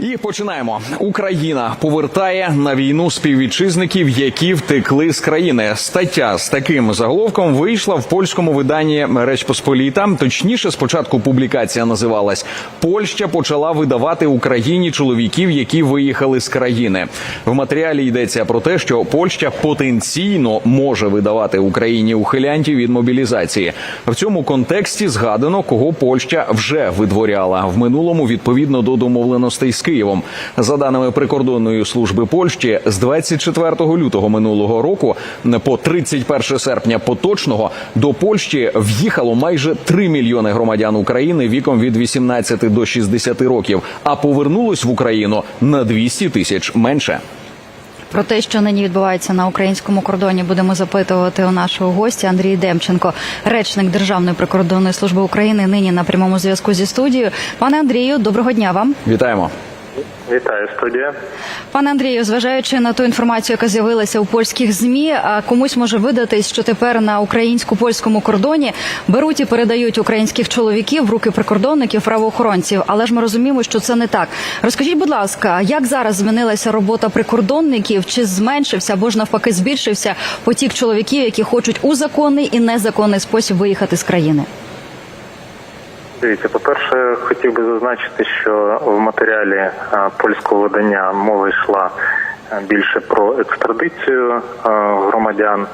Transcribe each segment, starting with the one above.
І починаємо. Україна повертає на війну співвітчизників, які втекли з країни. Стаття з таким заголовком вийшла в польському виданні Реч Посполіта. Точніше, спочатку публікація називалась Польща почала видавати Україні чоловіків, які виїхали з країни. В матеріалі йдеться про те, що Польща потенційно може видавати Україні ухилянтів від мобілізації. В цьому контексті згадано, кого Польща вже видворяла в минулому відповідно до домовленостей з Києвом. За даними прикордонної служби Польщі, з 24 лютого минулого року по 31 серпня поточного до Польщі в'їхало майже 3 мільйони громадян України віком від 18 до 60 років, а повернулось в Україну на 200 тисяч менше. Про те, що нині відбувається на українському кордоні, будемо запитувати у нашого гостя Андрій Демченко, речник Державної прикордонної служби України. Нині на прямому зв'язку зі студією. Пане Андрію, доброго дня вам. Вітаємо. Вітаю студія. Пане Андрію, зважаючи на ту інформацію, яка з'явилася у польських змі, комусь може видатись, що тепер на українсько-польському кордоні беруть і передають українських чоловіків в руки прикордонників, правоохоронців. Але ж ми розуміємо, що це не так. Розкажіть, будь ласка, як зараз змінилася робота прикордонників? Чи зменшився або ж навпаки збільшився потік чоловіків, які хочуть у законний і незаконний спосіб виїхати з країни? Дивіться, по-перше, хотів би зазначити, що в матеріалі польського видання мова йшла більше про екстрадицію громадян,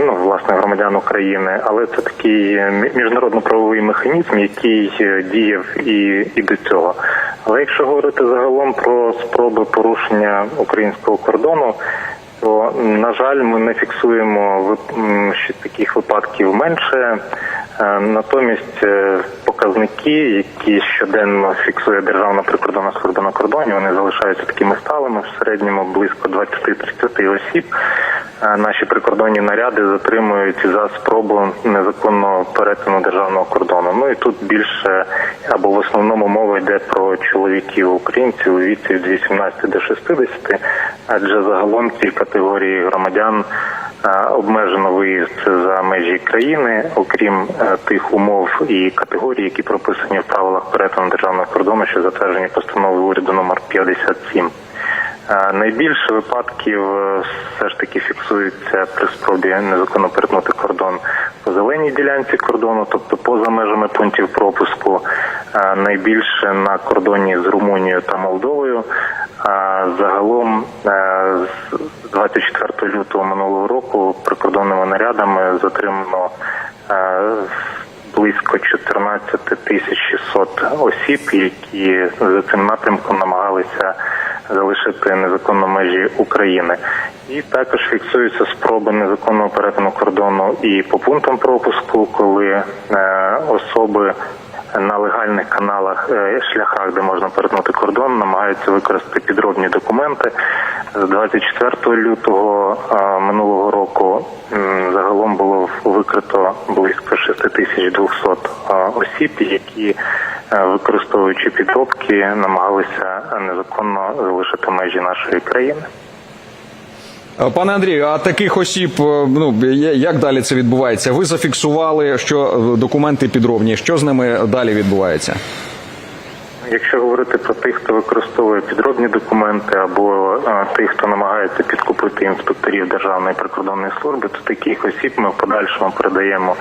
ну власне громадян України, але це такий міжнародно-правовий механізм, який е, діяв і, і до цього. Але якщо говорити загалом про спроби порушення українського кордону. То на жаль, ми не фіксуємо таких випадків менше. Е, Натомість е, показники, які щоденно фіксує Державна прикордонна служба на кордоні, вони залишаються такими сталими. В середньому близько 20-30 осіб. Е, Наші прикордонні наряди затримують за спробу незаконного перетину державного кордону. Ну і тут більше або в основному мова йде про чоловіків українців у віці від 18 до 60, адже загалом ці категорії громадян обмежено виїзд за межі країни, окрім е, тих умов і категорій, які прописані в правилах перетину державного кордону, що затверджені постановою уряду номер 57. Е, Найбільше випадків е, все ж таки фіксується при спробі незаконно перетнути кордон зеленій ділянці кордону, тобто поза межами пунктів пропуску. Е, Найбільше на кордоні з Румунією та Молдовою. А загалом е, з 24 лютого минулого року прикордонними нарядами затримано е, близько 14 тисяч 600 осіб, які за цим напрямком намагалися залишити незаконно межі України. І також фіксуються спроби незаконного перетину кордону і по пунктам пропуску, коли е, особи на легальних каналах, е, шляхах, де можна перетнути кордон, намагаються використати підробні документи. З 24 лютого е, минулого року загалом було викрито близько 6200 е, осіб, які використовуючи підробки, намагалися незаконно залишити межі нашої країни. Е, Пане Андрію, а таких осіб, е, ну як далі це відбувається? Ви зафіксували, що е, документи підробні. Що з ними далі відбувається? Якщо говорити про тих, хто використовує підробні документи або е, тих, хто намагається підкупити інспекторів Державної прикордонної служби, то таких осіб ми в подальшому передаємо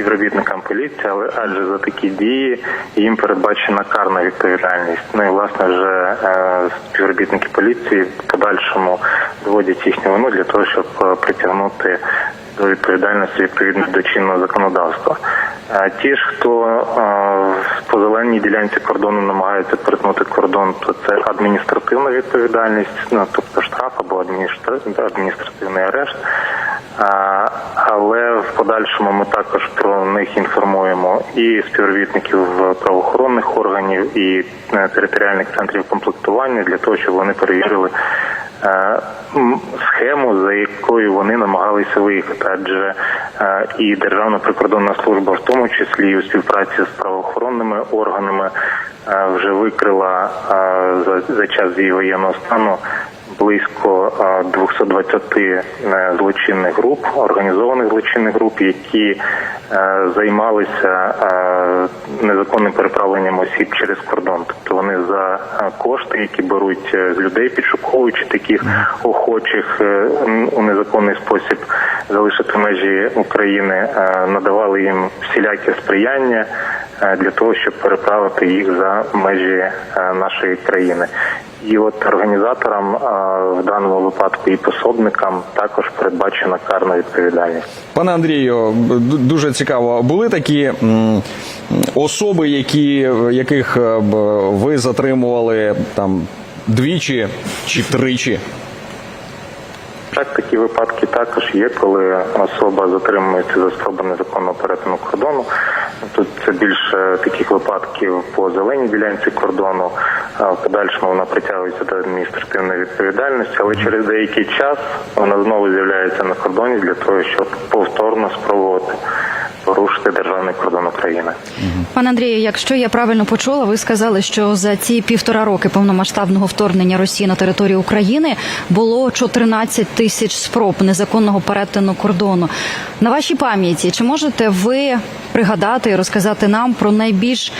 співробітникам поліції, але адже за такі дії їм передбачена карна відповідальність. Ну і власне вже е, співробітники поліції в подальшому доводять їхню вину для того, щоб е, притягнути до відповідальності відповідно до чинного законодавства. Ті ж, хто е, по зеленій ділянці кордону намагаються перетнути кордон, то це адміністративна відповідальність, ну тобто штраф або адміністративний арешт. Але в подальшому ми також про них інформуємо і співробітників правоохоронних органів, і е, територіальних центрів комплектування для того, щоб вони перевірили е, схему, за якою вони намагалися виїхати, адже е, і Державна прикордонна служба, в тому числі і у співпраці з правоохоронними органами, вже викрила за, за час дії воєнного стану близько е, 220 е, злочинних груп, організованих злочинних груп, які е, займалися е, незаконним переправленням осіб через кордон. Тобто вони за кошти, які беруть з людей, підшуковуючи таких охочих у незаконний спосіб залишити межі України, надавали їм всіляке сприяння для того, щоб переправити їх за межі нашої країни. І от організаторам в даному випадку і пособникам також передбачена карна відповідальність. Пане Андрію, дуже цікаво. Були такі особи, які яких е, ви затримували там двічі чи тричі? Так, такі випадки також є, коли особа затримується за спробу незаконного перетину кордону. Тут це більше таких випадків по зеленій ділянці кордону. В подальшому вона притягується до адміністративної відповідальності, але через деякий час вона знову з'являється на кордоні для того, щоб повторно спробувати порушити державний кордон України. Пане Андрію, якщо я правильно почула, ви сказали, що за ці півтора роки повномасштабного вторгнення Росії на територію України було 14 тисяч спроб незаконного перетину кордону. На вашій пам'яті чи можете ви пригадати і розказати нам про найбільш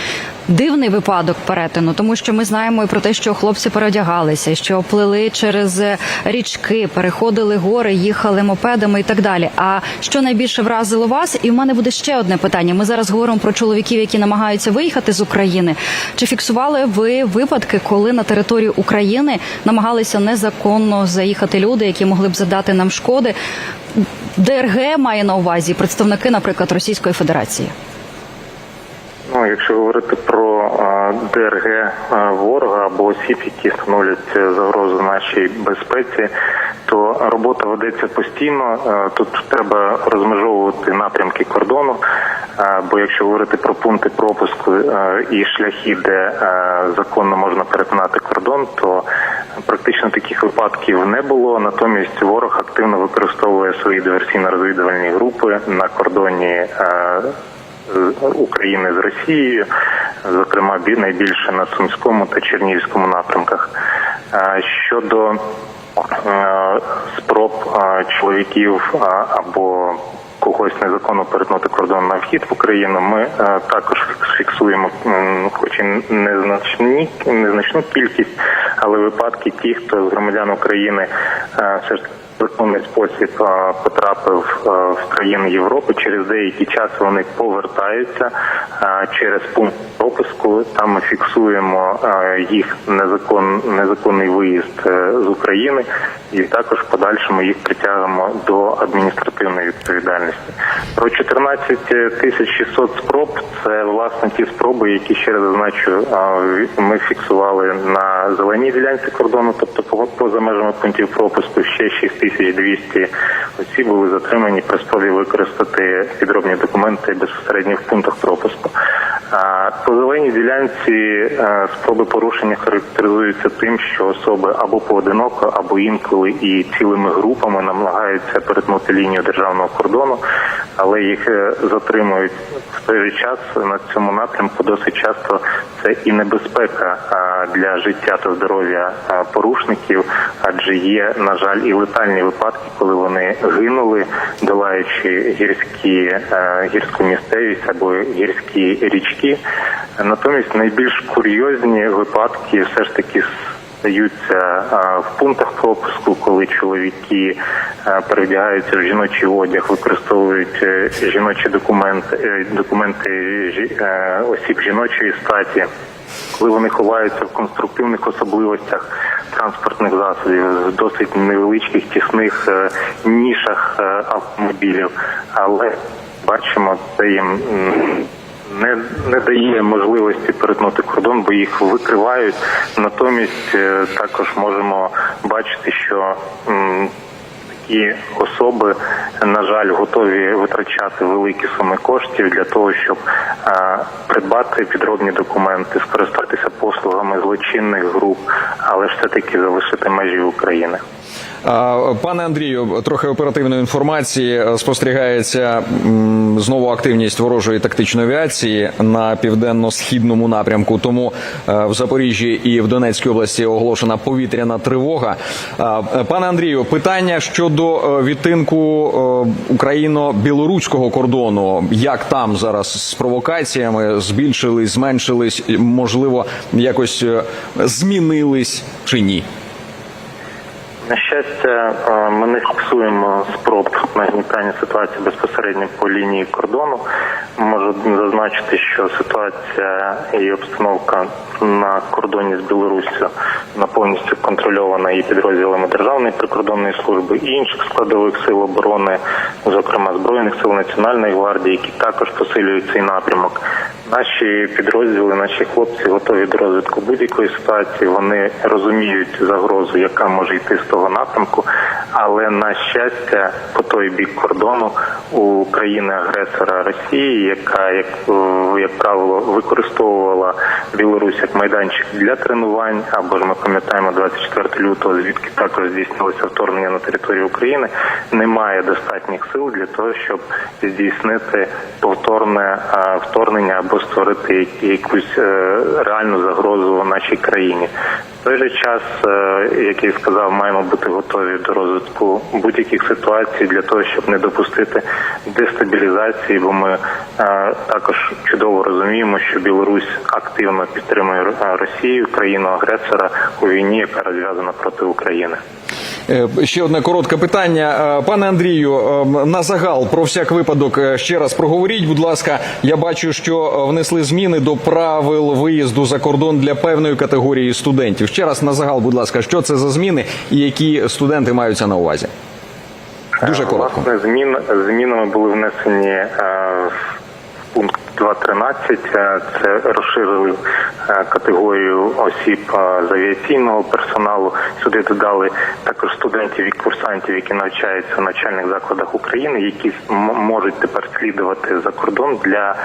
дивний випадок перетину? Тому що ми знаємо і про те, що хлопці переодягалися, що плили через річки, переходили гори, їхали мопедами і так далі. А що найбільше вразило вас? І в мене буде ще одне питання. Ми зараз говоримо про чоловіків, які намагаються виїхати з України. Чи фіксували ви випадки, коли на територію України намагалися незаконно заїхати люди, які могли б задати нам шкоди? ДРГ має на увазі представники, наприклад, Російської Федерації. Ну, якщо говорити про ДРГ ворога або осіб, які становлять е, загрозу нашій безпеці, то робота ведеться постійно. Е, Тут треба розмежовувати напрямки кордону. Е, Бо якщо говорити про пункти пропуску і шляхи, де законно можна перетинати кордон, то практично таких випадків не було. Натомість ворог активно використовує свої диверсійно-розвідувальні групи на кордоні. е, України з Росією, зокрема найбільше на Сумському та Чернігівському напрямках. Е, Щодо е, спроб чоловіків або когось незаконно перетнути кордон на вхід в Україну, ми також фіксуємо, хоч і незначні незначну кількість, але випадки ті, хто з громадян України е, все ж таки спосіб потрапив в країни Європи. Через деякий час вони повертаються через пункт пропуску. Там ми фіксуємо їх незакон, незаконний виїзд е, з України, і також в подальшому їх притягнемо до адміністративної відповідальності. Про 14 тисяч 600 спроб це власне ті спроби, які ще раз зазначу, ми фіксували на зеленій ділянці кордону, тобто поза межами пунктів пропуску ще 6200 осіб були затримані при спробі використати підробні документи безпосередньо в пунктах пропуску. По зеленій ділянці е, спроби порушення характеризуються тим, що особи або поодиноко, або інколи і цілими групами намагаються перетнути лінію державного кордону, але їх е, затримують в той же час на цьому напрямку. Досить часто це і небезпека для життя та здоров'я порушників, адже є, на жаль, і летальні випадки, коли вони гинули, долаючи гірські е, гірську місцевість або гірські річки. Натомість найбільш курйозні випадки все ж таки стаються в пунктах пропуску, коли чоловіки перевдягаються в жіночий одяг, використовують е, жіночі документи, е, документи е, осіб жіночої статі. Коли вони ховаються в конструктивних особливостях транспортних засобів, в досить невеличких тісних нішах автомобілів, але бачимо, це їм не, не дає можливості перетнути кордон, бо їх викривають. Натомість е, також можемо бачити, що м, такі особи, на жаль, готові витрачати великі суми коштів для того, щоб е, придбати підробні документи, скористатися послугами злочинних груп, але все таки залишити межі України. Пане Андрію, трохи оперативної інформації спостерігається знову активність ворожої тактичної авіації на південно-східному напрямку. Тому е, в Запоріжжі і в Донецькій області оголошена повітряна тривога. Пане Андрію, питання щодо е, відтинку е, україно-білоруського кордону. Як там зараз з провокаціями збільшились, зменшились, можливо, якось змінились чи ні? На щастя, е, ми не фіксуємо спроб нагнітання ситуації безпосередньо по лінії кордону. Можу зазначити, що ситуація і обстановка на кордоні з Білоруссю повністю контрольована і підрозділами Державної прикордонної служби і інших складових сил оборони, зокрема збройних сил Національної гвардії, які також посилюють цей напрямок. Наші підрозділи, наші хлопці готові до розвитку будь-якої ситуації. Вони розуміють загрозу, яка може йти з того напрямку. Але на щастя, по той бік кордону у країни-агресора Росії, яка як, як правило використовувала Білорусь як майданчик для тренувань, або ж ми пам'ятаємо 24 лютого, звідки також здійснилося вторгнення на територію України, немає достатніх сил для того, щоб здійснити повторне вторгнення або створити якусь е, реальну загрозу нашій країні. В той же час, е, як я сказав, маємо бути готові до розвитку будь-яких ситуацій для того, щоб не допустити дестабілізації, бо ми е, також чудово розуміємо, що Білорусь активно підтримує Росію, країну агресора у війні, яка розв'язана проти України. Е, Ще одне коротке питання, Е, пане Андрію. е, На загал про всяк випадок ще раз проговоріть. Будь ласка, я бачу, що внесли зміни до правил виїзду за кордон для певної категорії студентів. Ще раз на загал, будь ласка, що це за зміни і які студенти маються на увазі? Дуже коротко. Власне, змін змінами були внесені 2.13. Е, Це розширили е, категорію осіб е, з авіаційного персоналу. Сюди додали також студентів і курсантів, які навчаються в навчальних закладах України, які можуть тепер слідувати за кордон для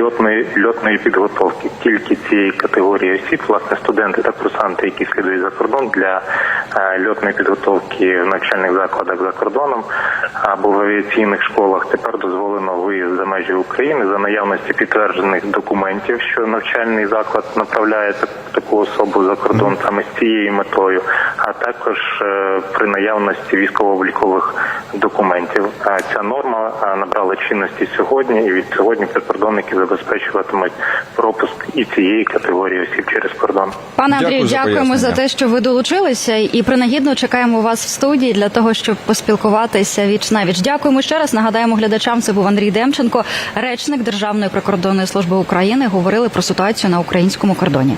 льотної льотної підготовки. Тільки цієї категорії осіб, власне, студенти та курсанти, які слідують за кордон для льотної підготовки в навчальних закладах за кордоном або в авіаційних школах, тепер дозволено виїзд за межі України за наявності підтверджених документів, що навчальний заклад направляє таку особу за кордон саме з цією метою, а також е, при наявності військово-облікових документів. Е, Ця норма е, набрала чинності сьогодні, і від сьогодні прикордонники забезпечуватимуть пропуск і цієї категорії осіб через кордон. Пане Андрію, за дякуємо за пояснення. те, що ви долучилися, і принагідно чекаємо вас в студії для того, щоб поспілкуватися віч на віч. Дякуємо ще раз. Нагадаємо глядачам. Це був Андрій Демченко, речник Державної прикордонної служби України. Говорили про ситуацію на українському кордоні.